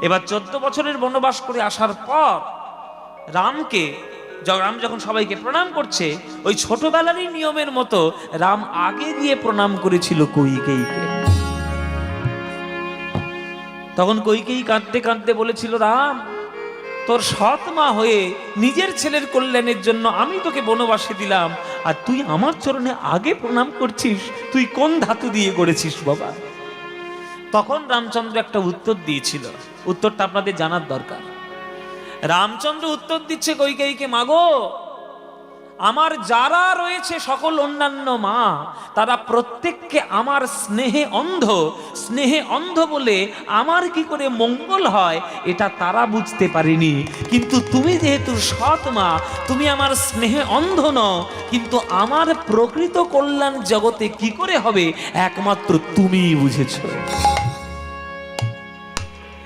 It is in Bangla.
এবার চোদ্দ বছরের বনবাস করে আসার পর রামকে রাম যখন সবাইকে প্রণাম করছে, ওই ছোটবেলারই নিয়মের মতো রাম আগে গিয়ে প্রণাম করেছিল কৈকেয়ীকে। তখন কৈকেয়ী কাঁদতে কাঁদতে বলেছিল, রাম, তোর সৎ মা হয়ে নিজের ছেলের কল্যাণের জন্য আমি তোকে বনবাসে দিলাম, আর তুই আমার চরণে আগে প্রণাম করছিস, তুই কোন ধাতু দিয়ে করেছিস বাবা? তখন রামচন্দ্র একটা উত্তর দিয়েছিল উত্তরটা আপনাদের জানার দরকার। রামচন্দ্র উত্তর দিচ্ছে কৈকেয়ীকে, মাগো, আমার যারা রয়েছে সকল অন্যান্য মা, তারা প্রত্যেককে আমার স্নেহে অন্ধ স্নেহে অন্ধ বলে আমার কি করে মঙ্গল হয়, এটা তারা বুঝতে পারেনি। কিন্তু তুমি যেহেতু সৎ মা, তুমি আমার স্নেহে অন্ধ নও, কিন্তু আমার প্রকৃত কল্যাণ জগতে কি করে হবে, একমাত্র তুমিই বুঝেছ।